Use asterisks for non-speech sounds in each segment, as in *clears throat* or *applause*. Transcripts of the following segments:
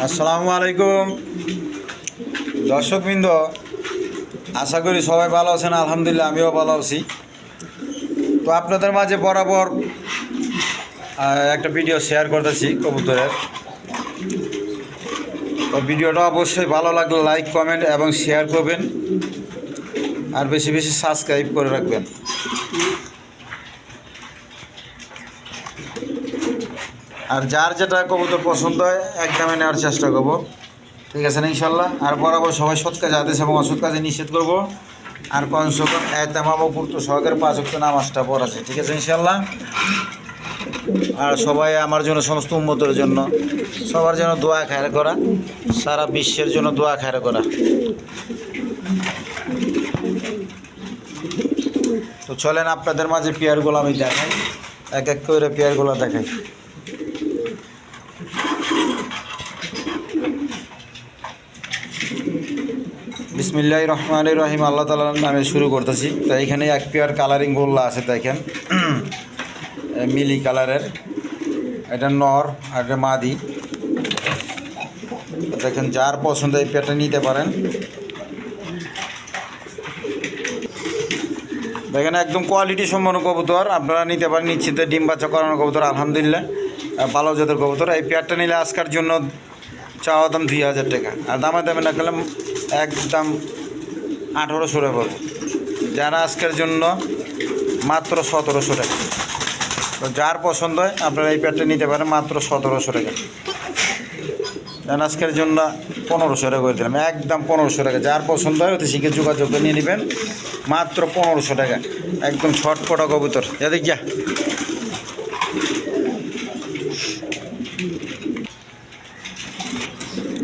আসসালামু আলাইকুম। দর্শকবৃন্দ, আশা করি সবাই ভালো আছেন, আলহামদুলিল্লাহ আমিও ভালো আছি। তো আপনাদের মাঝে বরাবর একটা ভিডিও শেয়ার করতেছি কবুতরের। তো ভিডিওটা অবশ্যই ভালো লাগলে লাইক, কমেন্ট এবং শেয়ার করবেন। আর বেশি বেশি সাবস্ক্রাইব করে রাখবেন। আর যার যেটা কবুতর পছন্দ হয় একদমে নেওয়ার চেষ্টা করব। ঠিক আছে না, ইনশাল্লাহ? আর বরাবর সবাই সৎ কাজে আদেশ এবং অসৎ কাজে নিষেধ করব। আর কমসে কম এতামাবপুর্ত সহকারে পাঁচ অক্ট নামাজটা পড়াছে ঠিক আছে ইনশাল্লাহ? আর সবাই আমার জন্য সমস্ত উন্মতের জন্য সবার জন্য দোয়া খায়ের করা, সারা বিশ্বের জন্য দোয়া খায়ের করা। তো চলেন আপনাদের মাঝে পেয়ারগুলো আমি দেখাই, এক এক করে পেয়ারগুলো দেখাই। বিসমিল্লাহ রহমান রহিম আল্লাহ তালার নামে শুরু করতেছি। তো এখানে এক পেয়ার কালারিং গোল্লা আছে, দেখেন। মিলি কালারের। এটা নর আর এটা মাদি। দেখেন, যার পছন্দ এই পেয়ারটা নিতে পারেন। দেখেন, একদম কোয়ালিটি সম্পন্ন কবুতর। আপনারা নিতে পারেন নিশ্চিত ডিম বাচ্চা করানো কবুতর, আলহামদুলিল্লাহ। ভালো জাতের কবুতর। এই পেয়ারটা নিলে আজকার জন্য চাওয়া দাম দুই হাজার টাকা। আর দামে দামে না গেলে একদম আঠেরোশো টাকা পড়বে যারা আজকের জন্য মাত্র সতেরোশো টাকা। তো যার পছন্দ হয় আপনারা এই পেয়ারটা নিতে পারেন, মাত্র সতেরোশো টাকা। যেন আজকের জন্য পনেরোশো টাকা করে দিলাম। একদম পনেরোশো টাকা। যার পছন্দ হয় ওতে শিখে যোগাযোগ নিয়ে নেবেন। মাত্র পনেরোশো টাকা। একদম ছটপটা কবুতর। যা দেখ যা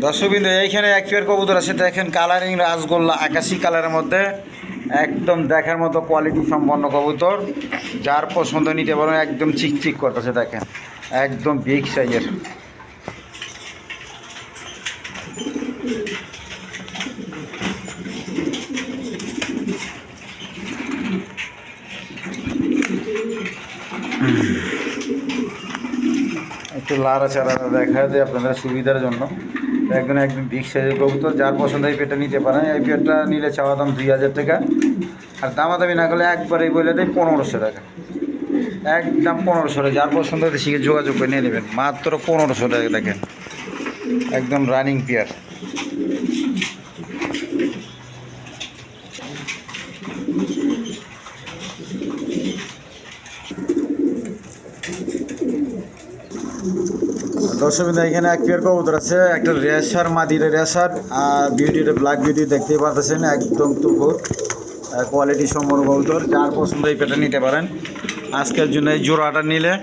দর্শকবৃন্দ, এইখানে এক পেয়ার কবুতর আছে। দেখেন কালারিং রাসগোল্লা আকাশি কালারের মধ্যে একদম দেখার মতো কোয়ালিটি সম্পন্ন কবুতর। যার পছন্দ নিতে পারেন, একদম চিকচিক করতেছে, দেখেন। একদম বিগ সাইজের একটু লাড়া চাড়া দেখা দেয় আপনাদের সুবিধার জন্য। একদম একদম বিগ সাইজের কবুতর, যার পছন্দ এই পেটটা নিতে পারেন। এই পেটটা নিলে চাওয়া দাম দুই হাজার টাকা। আর দামাদামি না করলে একবারেই বলে দেয় পনেরোশো টাকা। একদম পনেরোশো টাকা। যার পছন্দ শিখে যোগাযোগ করে নিয়ে নেবেন। মাত্র পনেরোশো টাকা দেখেন। একদম রানিং পেয়ার দর্শকবিন্দু এখানে এক পেয়ার কবুতর আছে, একটা রেসার মাদির রেসার আর বিউটির ব্ল্যাক বিউটি দেখতেই পারতেছেন, একদম তুপুর কোয়ালিটি সম্পন্ন কবুতর, যার পছন্দ এই পেটা নিতে পারেন। আজকের জন্য এই জোড়াটা নিলে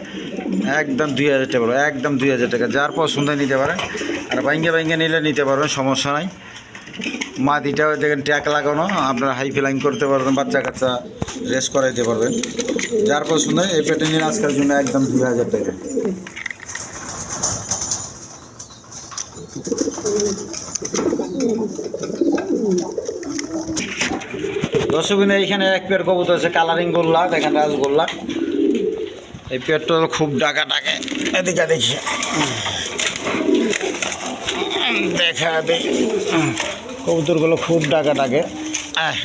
একদম দুই হাজার টাকা, একদম দুই হাজার টাকা, যার পছন্দ নিতে পারেন, আর ভাঙ্গে ভাঙ্গে নিলে নিতে পারবেন, সমস্যা নাই। মাদিটাও দেখেন ট্যাক লাগানো, আপনারা হাই ফ্লাইং করতে পারবেন, বাচ্চা কাচ্চা রেস করাইতে পারবেন। যার পছন্দ এই পেটে নিলে আজকের জন্য একদম দুই হাজার টাকা। দর্শকবিন্দু এইখানে এক পেয়ার কবুতর আছে কালারিং গোল্লা, দেখেন রাজগোল্লা এই পেয়ারটা খুব ডাকা ডাকে এদিকে দেখি। দেখা দে কবুতরগুলো খুব ডাকা ডাকে আহ।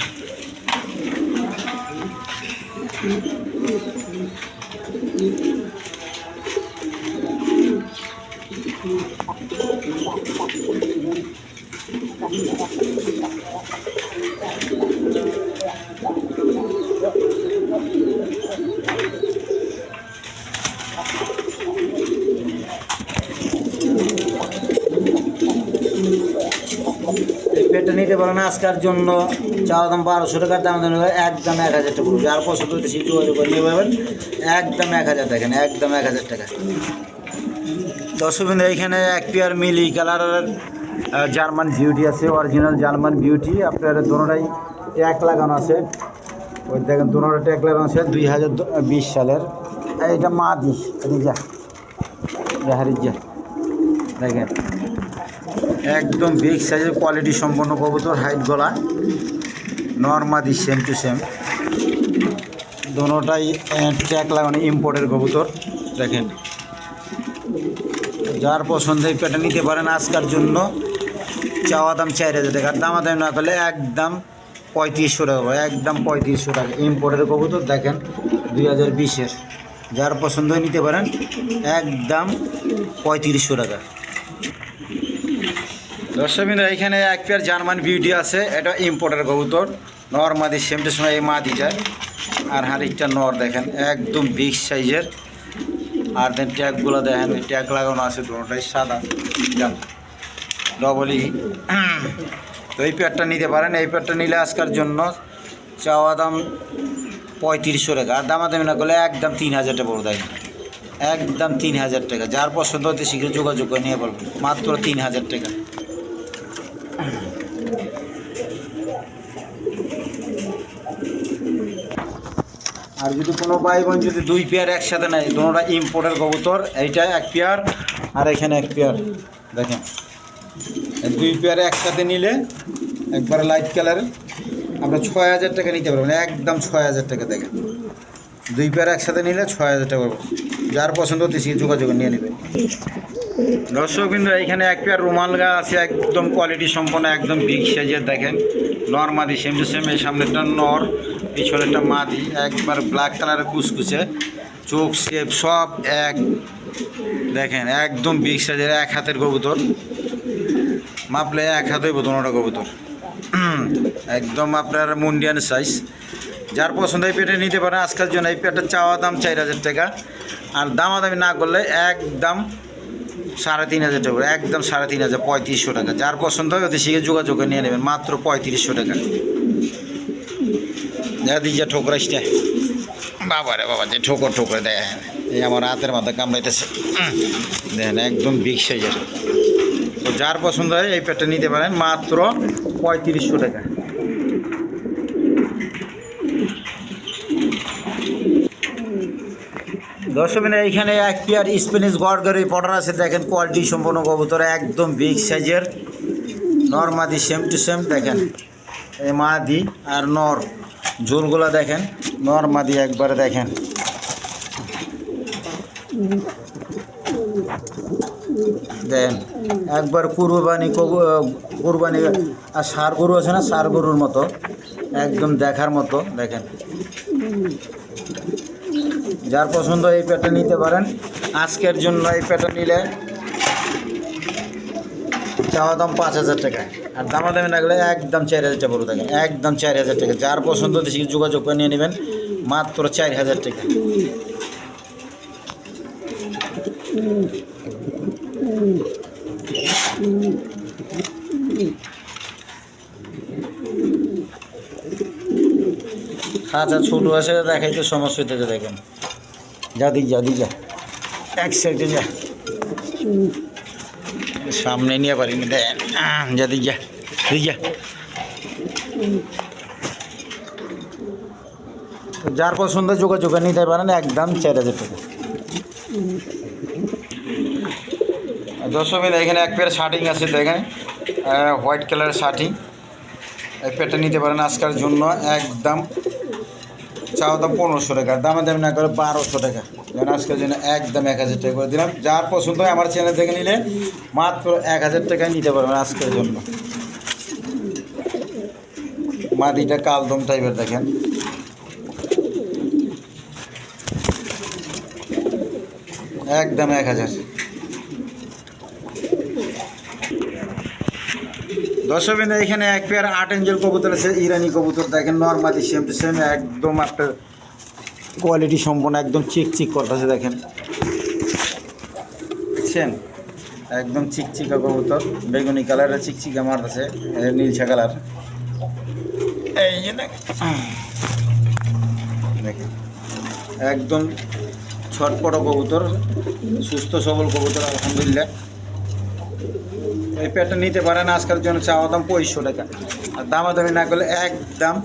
পেটটা নিতে পারেন আজকের জন্য চাওয়া দাম বারোশো টাকার দাম দেন একদম এক হাজার টাকা। যার পছন্দ হচ্ছে সেই যোগাযোগ নিয়ে পাবেন একদম এক হাজার দেখেন একদম এক হাজার টাকা। দর্শকবিন্দু এইখানে এক পেয়ার মিলি কালারের জার্মান বিউটি আছে, অরিজিনাল জার্মান বিউটি। আপনার দোনোটাই ট্যাগ লাগানো আছে। ওই দেখেন, দোনোটা ট্যাগ লাগানো আছে, দুই হাজার বিশ সালের। এইটা মা দিস যা জাহারি যা। দেখেন। একদম বিগ সাইজের কোয়ালিটি সম্পন্ন কবুতর হাইট গলা নর্মাদি সেম টু সেম দোনোটাই ট্যাগ লাগানো ইম্পোর্টের কবুতর, দেখেন। যার পছন্দ এই পেটা নিতে পারেন আজকার জন্য, চাওয়া দাম চার হাজার টাকা। দামা দাম না করলে একদম পঁয়ত্রিশশো টাকা একদম পঁয়ত্রিশশো টাকা। ইম্পোর্টের কবুতর দেখেন, দুই হাজার বিশের। যার পছন্দ নিতে পারেন, একদম পঁয়ত্রিশশো টাকা। দর্শকবিন্দু, এখানে এক পেয়ার জার্মান বিউটি আছে। এটা ইম্পোর্টের কবুতর। নর মাদি সেমটার সময় এই মাদিটা। আর হারিকটা নর দেখেন, একদম বিগ সাইজের আর দেন ট্যাগগুলো দেখেন ট্যাগ লাগানো আছে দুটোটাই সাদা। ডবলই তো এই পেয়ারটা নিতে পারেন। এই পেয়ারটা নিলে আজকার জন্য চাওয়া দাম পঁয়ত্রিশশো টাকা। আর দামাদামি না করলে একদম তিন হাজার টাকা পড়ে দেয় একদম তিন হাজার টাকা। যার পছন্দ হতে শীঘ্র যোগাযোগ করে নিয়ে বলব। মাত্র তিন হাজার টাকা। আর যদি কোনো ভাই বোন যদি দুই পেয়ার একসাথে নেয় দুটোটা ইম্পোর্টের কবুতর, এইটা এক পেয়ার আর এখানে এক পেয়ার। দেখেন দুই পেয়ার একসাথে নিলে একবারে লাইট কালারের আমরা ছয় হাজার টাকা নিতে পারবেন একদম ছয় হাজার টাকা দেখেন। দুই পেয়ার একসাথে নিলে ছয় হাজার টাকা পাবো। যার পছন্দ হতে সে যোগাযোগ নিয়ে নেবেন দর্শক বিন্দু, এখানে এক পেয়ার রুমাল গা আছে, একদম কোয়ালিটি সম্পন্ন, একদম বিগ সাইজের দেখেন। নর মাদি সেম টু সেম এই সামনেরটা নর। পিছনেরটা মাদি, একবার ব্ল্যাক কালারের কুচকুচে চোখ শেপ সব এক। দেখেন, একদম বিগ সাইজের এক হাতের কবুতর। মাপলে এক হাতে বোধনটা কবুতর। একদম আপনার মুন্ডিয়ান সাইজ যার পছন্দ এই পেটে নিতে পারেন আজকের জন্য এই পেটের চাওয়া দাম চার হাজার টাকা। আর দামাদামি না করলে একদম সাড়ে তিন হাজার টাকা একদম সাড়ে তিন হাজার, পঁয়ত্রিশশো টাকা। যার পছন্দ হয় ওদের শিখে যোগাযোগ নিয়ে নেবেন, মাত্র পঁয়ত্রিশশো টাকা। যা ঠোকরাইসটা বাবা রে বাবা, যে ঠোকর ঠোকরে দেয় এই আমার হাতের মাথা কামড়াইতেছে। দেখেন একদম বিগ সাইজের তো যার পছন্দ হয় এই পেটটা নিতে পারেন, মাত্র পঁয়ত্রিশশো টাকা। দর্শক মিনিট এইখানে এক পেয়ার স্প্যানিশ গড়গড়ি পটার আছে, দেখেন কোয়ালিটি সম্পন্ন কবুতর, একদম বিগ সাইজের। নর মাদি সেম টু সেম দেখেন। এই মাদি আর নর, ঝোলগুলা দেখেন, নর মাদি একবারে দেখেন। দেন, একবার কুরবানি কুরবানি, আর সার গরু আছে না, সার গরুর মতো, একদম দেখার মতো, দেখেন। যার পছন্দ এই প্যাটা নিতে পারেন, আজকের জন্য এই প্যাটা নিলে চাওয়া দাম পাঁচ হাজার টাকা আর দামাদামি না গেলে একদম চার হাজার টাকা পড়ে থাকেন একদম চার হাজার টাকা। যার পছন্দ দেশে যোগাযোগ করে নিয়ে নেবেন, মাত্র চার হাজার টাকা। খাঁচা ছোটো আছে, দেখাইতে সমস্যা হইতেছে, দেখেন। যা দিক যা দিক, যা। এক সাইডে যা। সামনে নিয়ে পারিনি দেন যা দিক যা দিক যা। যার পছন্দ যোগাযোগ নিতে পারেন একদম চার হাজার টাকা। দর্শক এখানে এক পেয়ার শার্টিং আছে, দেখেন। হোয়াইট কালারের শার্টিং। এই পেয়ারটা নিতে পারেন আজকের জন্য একদম চাও দাম পনেরোশো টাকা দামে দাম না করে বারোশো টাকা। যেন আজকের জন্য একদম এক হাজার টাকা করে দিলাম। যার পছন্দ হয় আমার চ্যানেল থেকে নিলে মাত্র এক হাজার টাকায় নিতে পারবেন আজকের জন্য। মাটিটা কালদম টাইপের দেখেন। একদম এক হাজার। দর্শকবিন্দু এখানে এক পেয়ার আট এঞ্জেল কবুতর আছে, ইরানি কবুতর দেখেন নর্মালি সেম টু সেম একদম আপনার কোয়ালিটি সম্পন্ন একদম চিক চিক করতেছে দেখেন। দেখছেন? একদম চিকচিকা কবুতর। বেগুনি কালারের চিকচিকা মারতেছে এ নীলছা কালার। এই যে দেখেন। একদম ছটপট কবুতর সুস্থ সবল কবুতর আলহামদুলিল্লাহ। এই পেটটা নিতে পারেন আজকের জন্য চাওয়া দাম পঁয়ষট্টি টাকা। আর দামাদামি না করলে একদম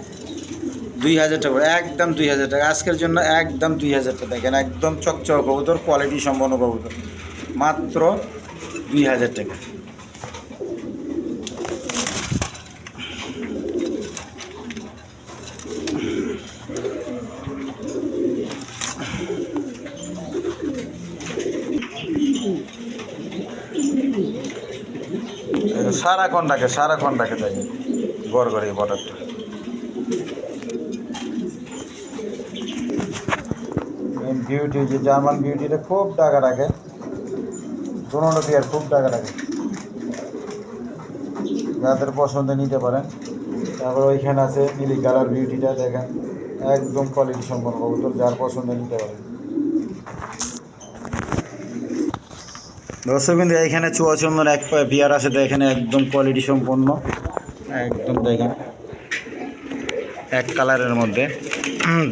দুই হাজার টাকা একদম দুই হাজার টাকা। আজকের জন্য একদম দুই হাজার টাকা। দেখেন, একদম চকচক কবুতর কোয়ালিটি সম্পন্ন কবুতর। মাত্র দুই হাজার টাকা। সারাক্ষণ ডাকে সারাক্ষণ ডাকে তাই গড় করে বর্ডারটা। বিউটি যে জার্মান বিউটিটা খুব টাকা রাখে। দুটো বিয়ার খুব টাকা রাখে। যাদের পছন্দ নিতে পারেন। তারপর ওইখানে আছে নীলি কালার বিউটিটা দেখেন। একদম কোয়ালিটি সম্পন্ন কবুতর, যার পছন্দ নিতে পারেন। দর্শক বিন্দু, এখানে চুয়াচন্দন এক বিয়ার আছে তো এখানে একদম কোয়ালিটি সম্পন্ন। একদম দেখেন। এক কালারের মধ্যে।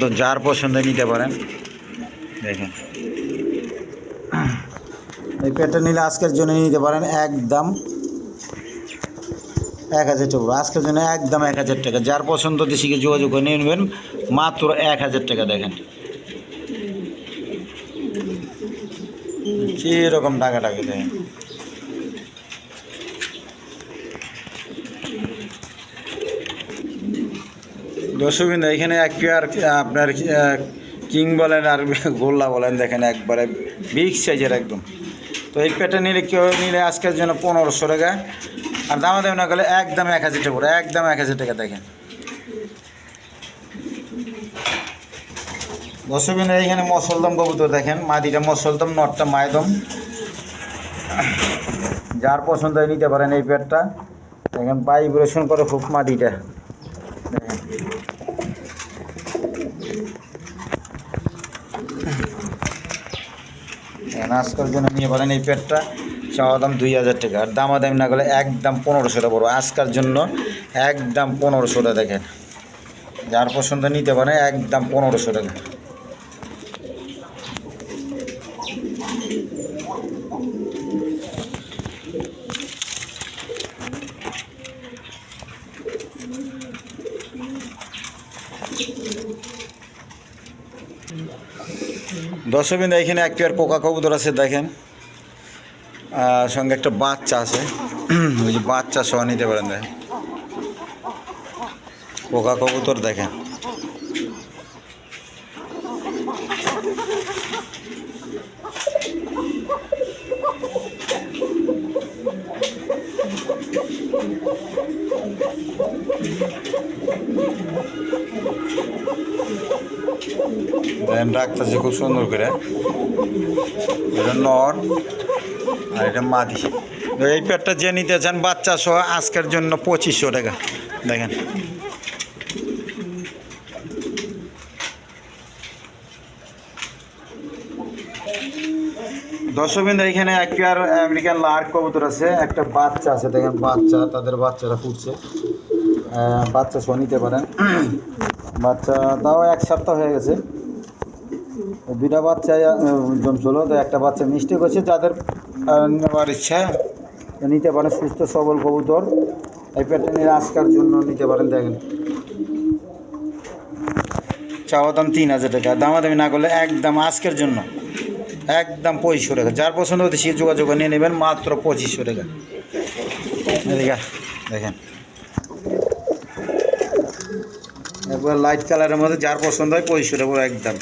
তো যার পছন্দ নিতে পারেন। দেখেন এই পেটটা নিলে আজকের জন্য নিতে পারেন একদম এক হাজার টাকা। আজকের জন্য একদম এক হাজার টাকা। যার পছন্দ দেশিকে যোগাযোগ করে নিয়ে নেবেন, মাত্র এক হাজার টাকা দেখেন। কীরকম টাকা টাকা দেখেন। দর্শকবিন্দু এখানে এক পেয়ার আপনার কিং বলেন আর গোল্লা বলেন, দেখেন একবারে বিগ সাইজের একদম। তো এই পেটে নিলে কেউ নিলে আজকের জন্য পনেরোশো টাকা। আর দামা দামি না গেলে একদম এক হাজার টাকা একদম এক হাজার টাকা দেখেন। দর্শকবিন্দু এইখানে মসলদম কবুতর দেখেন, মাদিটা মসলদম, নটটা মায়দম। যার পছন্দ নিতে পারেন এই পেটটা। দেখেন ভাইব্রেশন করে খুব মাটিটা আজকের জন্য নিয়ে পারেন এই প্যাডটা চাওয়া দাম দুই হাজার টাকা। আর দামা দাম না গেলে একদম পনেরোশোটা পড়ব। আজকার জন্য একদম পনেরোশোটা দেখেন। যার পছন্দ নিতে পারেন, একদম পনেরোশো টাকা। দর্শকবিন্দু, এখানে এক পেয়ার পোকা কবুতর আছে, দেখেন। সঙ্গে একটা বাচ্চা আছে। ওই যে বাচ্চা সহ নিতে পারেন, দেখেন। পোকা কবুতর, দেখেন। রাখতেছে খুব সুন্দর করে। এটা নর, আর এটা মাদি। এই পেটটা যে নিতে চান বাচ্চা সহ আজকের জন্য পঁচিশশো টাকা। দেখেন। দর্শকবিন্দু এখানে এক আমেরিকান লার্ক কবুতর আছে, একটা বাচ্চা আছে, দেখেন বাচ্চা, তাদের বাচ্চারা ফুটছে বাচ্চা সহ নিতে পারেন। বাচ্চা তাও এক সপ্তাহ হয়ে গেছে। দুটা বাচ্চা জমছিল তো একটা বাচ্চা মিষ্টি করছে, যাদের নেওয়ার ইচ্ছা নিতে পারেন সুস্থ সবল কবুতর। এই পেটে নিয়ে আজকার জন্য নিতে পারেন, দেখেন। চাওয়া দাম তিন হাজার টাকা, দামাদামি না করলে একদম আজকের জন্য, একদম পঁচিশশো টাকা। যার পছন্দ হতে সে যোগাযোগ নিয়ে নেবেন, মাত্র পঁচিশশো টাকা। দেখেন। একবার লাইট কালারের মধ্যে যার পছন্দ হয় পঁচিশশো টাকা একদম।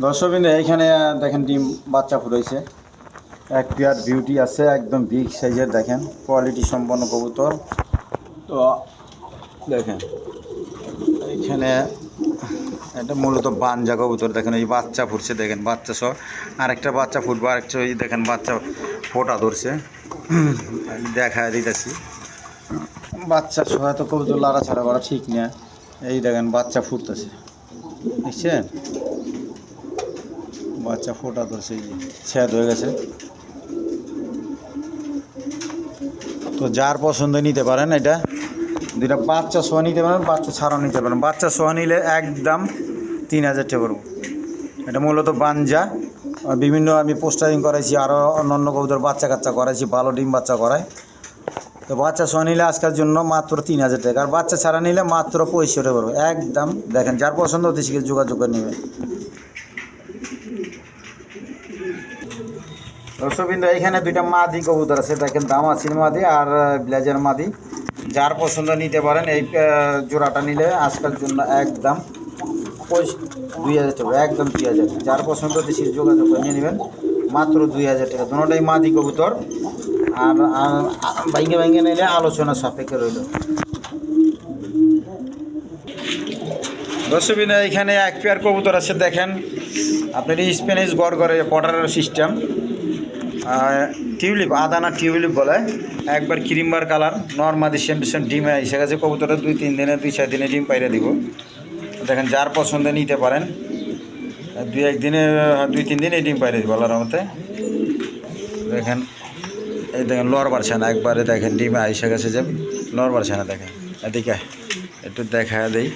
দর্শকবিন্দু এইখানে দেখেন ডিম বাচ্চা ফুটাইছে। এক পেয়ার বিউটি আছে, একদম বিগ সাইজের দেখেন। কোয়ালিটি সম্পন্ন কবুতর। তো, দেখেন এইখানে এটা মূলত বানজা কবুতর, দেখেন, এই বাচ্চা ফুটছে, দেখেন, বাচ্চা সহ। আরেকটা বাচ্চা ফুটবো, আরেকটা ওই, দেখেন, বাচ্চা ফোটা ধরছে। দেখা দিতেছি। বাচ্চা সহ এত কবুতর লাড়াছাড়া করা ঠিক না। এই দেখেন, বাচ্চা ফুটতেছে। দেখছেন? বাচ্চা ফোটা এই যে ছেদ হয়ে গেছে। তো যার পছন্দ নিতে পারেন এটা। দুইটা বাচ্চা সোয়া নিতে পারেন, বাচ্চা ছাড়াও নিতে পারেন। বাচ্চা সোয়া নিলে একদম তিন হাজার টাকা পড়ব। এটা মূলত বাঞ্জা। বিভিন্ন আমি পোস্টারিং করাইছি আরও অন্য কবুতর বাচ্চা কাচ্চা করাইছি, ভালো ডিম বাচ্চা করাই তো বাচ্চা সোয়া নিলে আজকের জন্য মাত্র তিন হাজার টাকা। আর বাচ্চা ছাড়া নিলে মাত্র পঁয়ষট্টি পড়বে। একদম দেখেন, যার পছন্দ হতে শিখে যোগাযোগ করে নেবে। দর্শকবিন্দু, এখানে দুইটা মাদি কবুতর আছে দেখেন দামাচির মাদি আর ব্লেজার মাদি। যার পছন্দ নিতে পারেন, এই জোড়াটা নিলে আজকাল জন্য একদম দুই হাজার টাকা, একদম দুই হাজার যার পছন্দ দেশি যোগাযোগ করে নিয়ে নেবেন, মাত্র দুই হাজার টাকা। দুটোটাই মাদি কবুতর। আর ভাইঙ্গে ভাইঙ্গে নিলে আলোচনা সাপেক্ষে রইল। দর্শবিনা এখানে এক পেয়ার কবুতর আছে, দেখেন। আপনার স্প্যানিশ গড় করে পটারের সিস্টেম টিউলিপ, আদানা টিউলিপ বলে, একবার ক্রিমবার কালার, নর্মাদি সেম সেম ডিমে এসে গেছে, কবুতরের দুই তিন দিনে, দুই চার দিনে ডিম পাইরে দিব। দেখেন, যার পছন্দে নিতে পারেন দুই একদিনে দুই তিন দিনে ডিম পাইরে দিব, আল্লাহর মতে দেখেন, এই দেখেন লোয়ার বাড়ছে না একবারে দেখেন, ডিমে আইসে গেছে যে লোয়ার বাড়ছে না দেখেন। এদিকে, একটু দেখা দেই।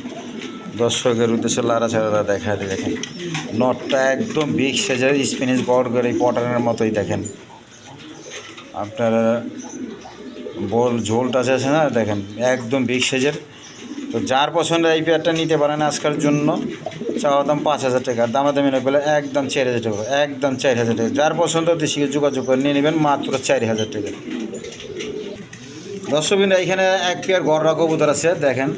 দর্শকের উদ্দেশ্যে লারা ছাড়া দেখা দিই, দেখেন। নটটা একদম বিগ সাইজের স্পিনিশ গড় করে পটানের মতোই দেখেন। আপনার, বল ঝোলটা আছে না? দেখেন, একদম বিগ সাইজের তো যার পছন্দ এই পেয়ারটা নিতে পারেন আজকের জন্য। চাওয়া দাম পাঁচ হাজার টাকা দামা দামি না করলে একদম চার হাজার টাকা, একদম চার হাজার টাকা। যার পছন্দ দেশিকে যোগাযোগ করে নিয়ে নেবেন মাত্র চার হাজার টাকা। দর্শকবিন্দু এখানে এক পেয়ার গররা কবুতর আছে, দেখেন।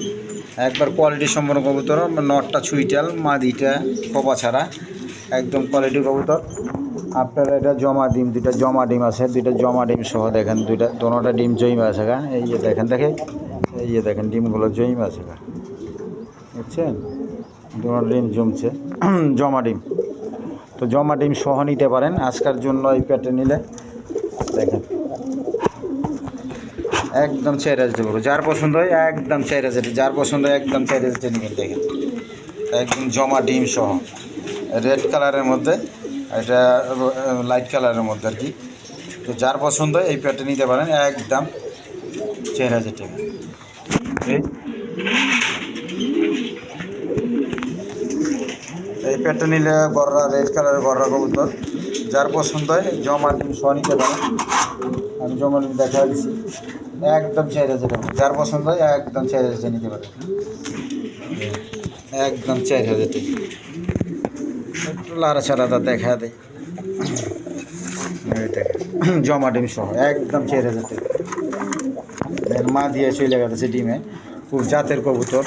একবার কোয়ালিটি সম্পন্ন কবুতর, নটটা ছুইটাল, মাদিটা, খোপা ছাড়া। একদম কোয়ালিটি কবুতর। আপনার এটা জমা ডিম, দুইটা জমা ডিম আছে, দুইটা জমা ডিম সহ দেখেন, দুইটা দোনোটা ডিম জৈম আছে গা। এই যে দেখেন দেখে এই যে দেখেন, ডিমগুলো জৈম আছে গা। বুঝছেন? দোনোটা ডিম জমছে, *clears throat* জমা ডিম। তো জমা ডিম সহ নিতে পারেন, আজকার জন্য এই পেটে নিলে। দেখেন একদম চার হাজার টাকা যার পছন্দ হয় একদম চার হাজার যার পছন্দ হয় একদম হাজার টাকা নেবেন দেখেন। একদম জমা ডিম সহ। রেড কালারের মধ্যে, এটা লাইট কালারের মধ্যে আর কি। তো যার পছন্দ হয় এই প্যাটে নিতে পারেন, একদম চার হাজার এই। প্যাটটা নিলে গররা, রেড কালারের গররা কবুতর। যার পছন্দ হয় জমা ডিম সহ নিতে পারেন। আমি জমা ডিম দেখা দিচ্ছি একদম হাজার টাকা যার পছন্দ হয় একদম হাজার টাকা নিতে পারেন একদম টাকা একটু লাড়া ছাড়াটা দেখা দেয় জমা ডিম সহ একদম হাজার টাকা মা দিয়ে চলে গেছে ডিমে। খুব জাতের কবুতর।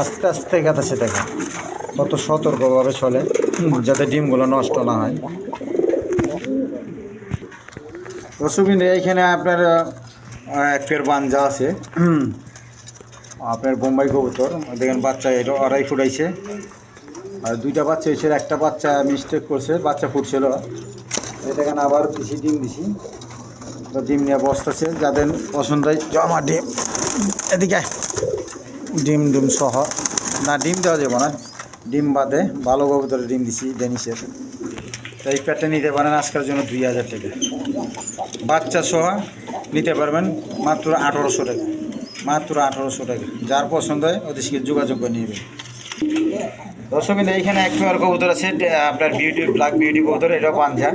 আস্তে আস্তে গেছে, দেখেন। কত সতর্কভাবে চলে, যাতে ডিমগুলো নষ্ট না হয়। রসুবিন এইখানে আপনার এক পেয়ার বাঞ্জা আছে। আপনার বোম্বাই কবুতর। দেখেন, বাচ্চা এটা আড়াই ফুটাইছে আর দুইটা বাচ্চা হয়েছে একটা বাচ্চা মিস্টেক করছে, বাচ্চা ফুটছিল। দেখেন, আবার দিছি ডিম দিছি। তো ডিম নিয়ে বসতেছে, যাদের পছন্দ হয় জমা ডিম। এদিকে ডিম ডিম সহ। না, ডিম দেওয়া যাবে না। ডিম বাদে ভালো কবুতরের ডিম দিছি ডেনিসের। এই প্যাটটা নিতে পারেন, আজকের জন্য দুই হাজার টাকা। বাচ্চা সহ নিতে পারবেন মাত্র আঠারোশো টাকা। মাত্র আঠারোশো টাকা। যার পছন্দ হয় ওদের সঙ্গে যোগাযোগ করে নেবেন। দর্শক বিন্দু, এইখানে এক পেয়ার কবুতর আছে আপনার বিউটি ব্ল্যাক বিউটি কবুতর এটাও পাঞ্জা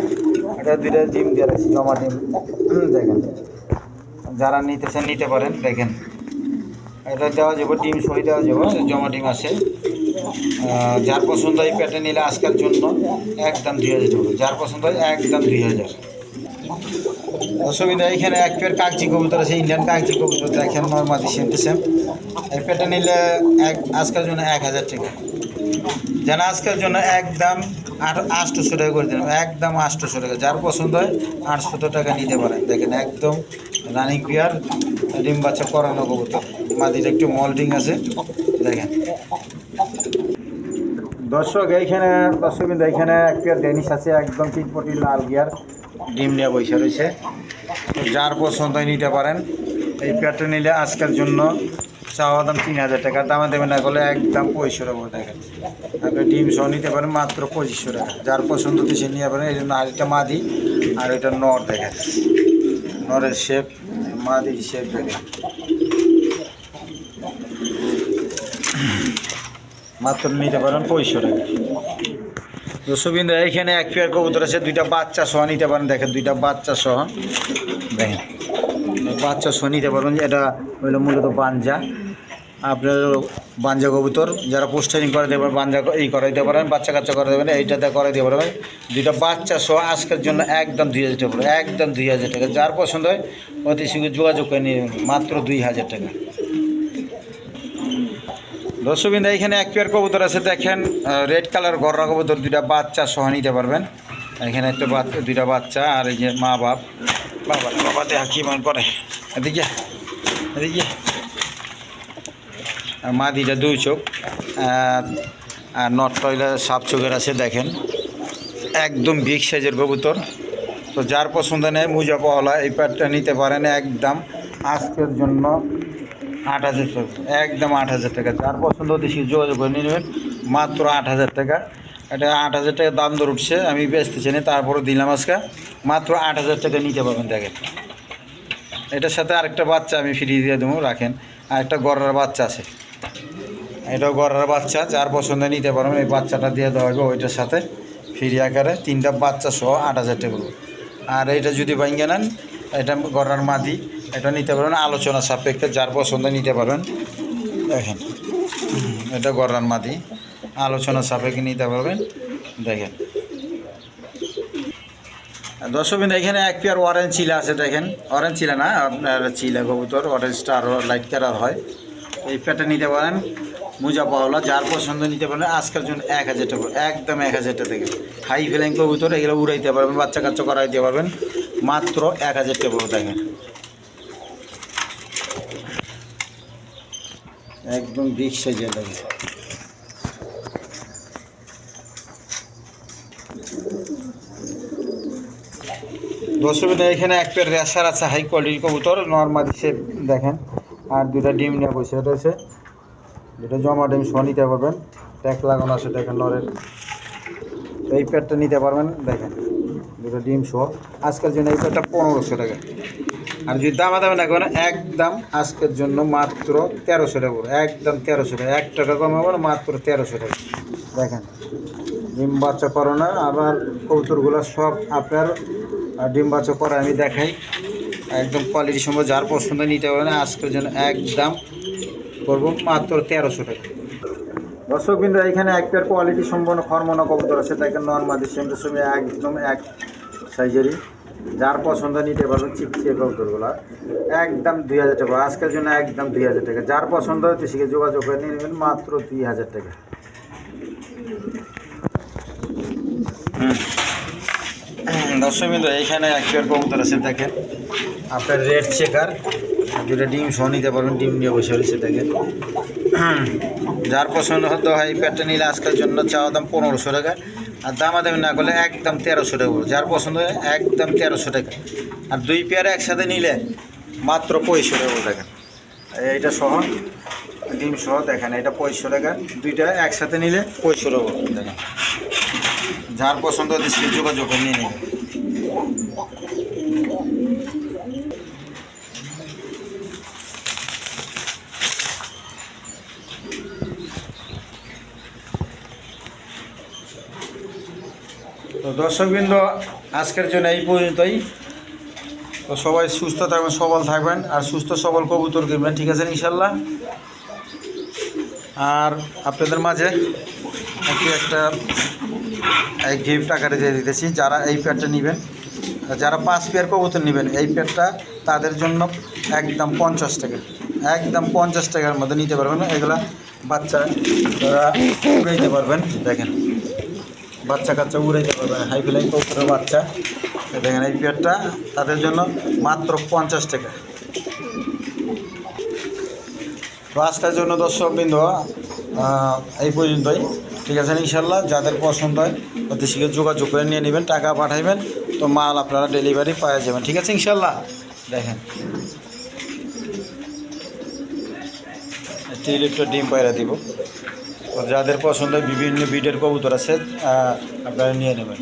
এটা দুইটা ডিম দিয়ে রাখছি জমা ডিম। দেখেন। যারা নিতে চান, নিতে পারেন, দেখেন। এটা দেওয়া যাবে, ডিম সই দেওয়া যাবে, জমা ডিম আছে। যার পছন্দ হয় পেটে নিলে আজকের জন্য একদম দুই হাজার যার পছন্দ হয় একদম দুই হাজার। অসুবিধা, এখানে এক পেয়ার কাগজি কবুতর আছে ইন্ডিয়ান কাগজি কবুতর, দেখেন নর্মাদি সেম টু সেম এই পেটে নিলে এক, আজকের জন্য এক হাজার টাকা। যেন আজকের জন্য একদম আট আটশোশো টাকা করে দিলাম, একদম আটশোশো টাকা। যার পছন্দ হয় আটশো টাকা নিতে পারেন দেখেন একদম রানিং পেয়ার ডিম বাচ্চা করানো কবুতর। মাদির একটু মল্টিং আছে। দেখেন। দর্শক, এইখানে দর্শক এইখানে এক পেয়ার ডেনিস আছে, একদম চিটপটি লাল গিয়ার ডিম নিয়ে বসে রয়েছে। যার পছন্দ নিতে পারেন। এই পেয়ারটা নিলে আজকের জন্য চাওয়া দাম তিন হাজার টাকা, দামে দেবেন না করলে একদম পঁয়ষট্টি টাকা দেখেন আপনি ডিম সহ নিতে পারেন মাত্র পঁচিশশো টাকা। যার পছন্দ তো সে নিয়ে পারেন। এই জন্য আরেকটা মাদি আর এটা নর দেখেন নরের শেপ মাদির শেপ দেখেন। মাত্র নিতে পারেন পঁয়ষট্টি টাকা। রসবিন্দু এইখানে এক পেয়ার কবুতর আছে, দুইটা বাচ্চা সহ নিতে পারেন, দেখেন, দুইটা বাচ্চা সহ। দেখেন, বাচ্চা সহ নিতে পারবেন এটা হইল মূলত বাঞ্জা। আপনার বাঞ্জা কবুতর, যারা পোস্টারিং করে দেবেন বাঞ্জা এই করাইতে পারেন, বাচ্চা কাচ্চা করে দেবেন এইটাতে করে দিতে পারবেন দুইটা বাচ্চা সহ আজকের জন্য একদম দুই হাজার টাকা একদম দুই হাজার টাকা। যার পছন্দ হয়, অতি শীঘ্র যোগাযোগ করে নিয়ে মাত্র দুই হাজার টাকা। দর্শকবিন্দু, এখানে এক পেয়ার কবুতর আছে, দেখেন রেড কালার গররা কবুতর, দুইটা বাচ্চা সহ নিতে পারবেন। এখানে একটা বাচ্চা দুইটা বাচ্চা আর এই যে মা বাপ। বাবা বাবা দেহা কি মন করে এদিকে এদিকে। আর মাদিটা দুই চোখ। আর নটটা সাপ চোখের আছে, দেখেন। একদম বিগ সাইজের কবুতর। তো যার পছন্দ নেয়, মুজা পাওয়ালা এই প্যাডটা নিতে পারেন একদম আজকের জন্য। আট হাজার টাকা। একদম আট হাজার টাকা। যার পছন্দ হতে সে যোগাযোগ করে নিয়ে নেবেন মাত্র আট হাজার টাকা। এটা আট হাজার টাকা দাম দর উঠছে। আমি বেচতে না তারপরে দিলাম আজকে। মাত্র আট হাজার টাকা নিতে পারবেন, দেখেন। এটার সাথে আরেকটা বাচ্চা আমি ফিরিয়ে দিয়ে দেবো, রাখেন। আর একটা গড়ার বাচ্চা আছে। এটাও গড়ার বাচ্চা, যার পছন্দ নিতে পারবেন। এই বাচ্চাটা দিয়ে দেওয়া হবে ওইটার সাথে। ফ্রি আকারে তিনটা বাচ্চা সহ আট হাজার টাকা। আর এটা যদি ভাঙ্গে নেন, এটা গড়ার মাদি। এটা নিতে পারবেন, আলোচনা সাপেক্ষে যার পছন্দ নিতে পারবেন। দেখেন, এটা গড়ার মাদি, আলোচনা সাপেক্ষে নিতে পারবেন। দেখেন। দর্শক বিন্দু, এখানে এক পেয়ার অরেঞ্জ চিলা আছে, দেখেন। অরেঞ্জ চিলা না, আপনার চিলা কবুতর অরেঞ্জটা আরও লাইট কালার হয়। এই পেয়ারটা নিতে পারেন, মুজা পাওলা, যার পছন্দ নিতে পারেন আজকের জন্য এক হাজার টাকা, একদম এক হাজার টাকা থেকে। হাই ফ্লাইং কবুতর, এগুলো উড়াইতে পারবেন বাচ্চা কাচ্চা করাইতে পারবেন, মাত্র এক হাজার টাকা দেখেন। একদম বিগ সাইজের দর্শকরা এখানে এক পেয়ার রেসার আছে হাই কোয়ালিটির কবুতর নর্মাল সে দেখেন। আর দুটা ডিম নিয়ে বসে রয়েছে। দুটো জমা ডিম সহ নিতে পারবেন। ট্যাক লাগানো আছে দেখেন নরের। এই পেয়ারটা নিতে পারবেন, দেখেন। দুটো ডিম সহ। আজকাল জন্য এই পেয়ারটা পনেরোশো টাকা। আর যদি দামা দামে না করেন একদম আজকের জন্য মাত্র তেরোশো টাকা। একদম তেরোশো টাকা। এক টাকা কম হবে না, মাত্র তেরোশো টাকা। দেখেন ডিম বাচ্চা করো না আবার কবুতরগুলো সব আপনার ডিম বাচ্চা করে আমি দেখাই। একদম কোয়ালিটি সম্ভব যার পছন্দ নিতে পারবেন আজকের জন্য একদম করব মাত্র তেরোশো টাকা। দর্শক বিন্দু এখানে এক পেয়ার কোয়ালিটি সম্পন্ন খরমনা কবুতর আছে। দেখেন নর্মাদি সময় একদম এক সাইজেরই যার পছন্দ নিতে পারবেন চিপচিয়ে কবুতরগুলো একদম দুই হাজার টাকা, আজকের জন্য একদম দুই হাজার টাকা। যার পছন্দ হচ্ছে সেকে যোগাযোগ করে নিয়ে নেবেন মাত্র দুই হাজার টাকা। দর্শক বিন্দু এইখানে এক পেয়ার কবুতর আছে, দেখেন। আপনার রেড চেকার যেটা ডিম সহ নিতে পারবেন, ডিম নিয়ে বসে রয়েছে, দেখেন। যার পছন্দ হতে হয় প্যাডটা নিলে আজকের জন্য চাওয়া দাম পনেরোশো টাকা। আর দামাদামি না করলে একদম তেরোশো টাকা পড়বে। যার পছন্দ হয় একদম তেরোশো টাকা। আর দুই পেয়ার একসাথে নিলে মাত্র পঁয়ষট্টি টাকা দেখেন। এইটা সহ, ডিম সহ দেখেন, এটা পঁয়ষট্টি টাকা। দুইটা একসাথে নিলে পঁয়ষট্টি টাকা দেখেন। যার পছন্দ হচ্ছে সে যোগাযোগ নিয়ে নেবে। দর্শকবৃন্দ, আজকের জন্য এই পর্যন্তই। তো সবাই সুস্থ থাকবেন, সবল থাকবেন, আর সুস্থ, সবল কবুতর কিনবেন, ঠিক আছে ইনশাল্লাহ? আর আপনাদের মাঝে একটি একটা এই গিফট আকারে দিয়ে দিতেছি, যারা এই প্যাডটা নেবেন, যারা পাঁচ পেয়ার কবুতর নেবেন, এই প্যাডটা তাদের জন্য একদম পঞ্চাশ টাকা, একদম পঞ্চাশ টাকার মধ্যে নিতে পারবেন, এগুলা বাচ্চা তারা উড়াইতে পারবেন, দেখেন। বাচ্চা কাচ্চা উড়াইতে পারবেন হাই ফ্লাইং কবুতরের বাচ্চা। দেখেন, এই পেয়ারটা তাদের জন্য মাত্র পঞ্চাশ টাকা। আজকের জন্য দর্শকবৃন্দ এই পর্যন্তই। ঠিক আছে ইনশাল্লাহ যাদের পছন্দ হয় অতি শীঘ্র যোগাযোগ করে নিয়ে নেবেন, টাকা পাঠাইবেন, তো মাল আপনারা ডেলিভারি পাওয়া যাবেন ঠিক আছে ইনশাল্লাহ দেখেন। ইলেকট্রিক ডিম পায়রা দিব। যাদের পছন্দ বিভিন্ন বিডের কবুতর আছে আপনারা নিয়ে নেবেন।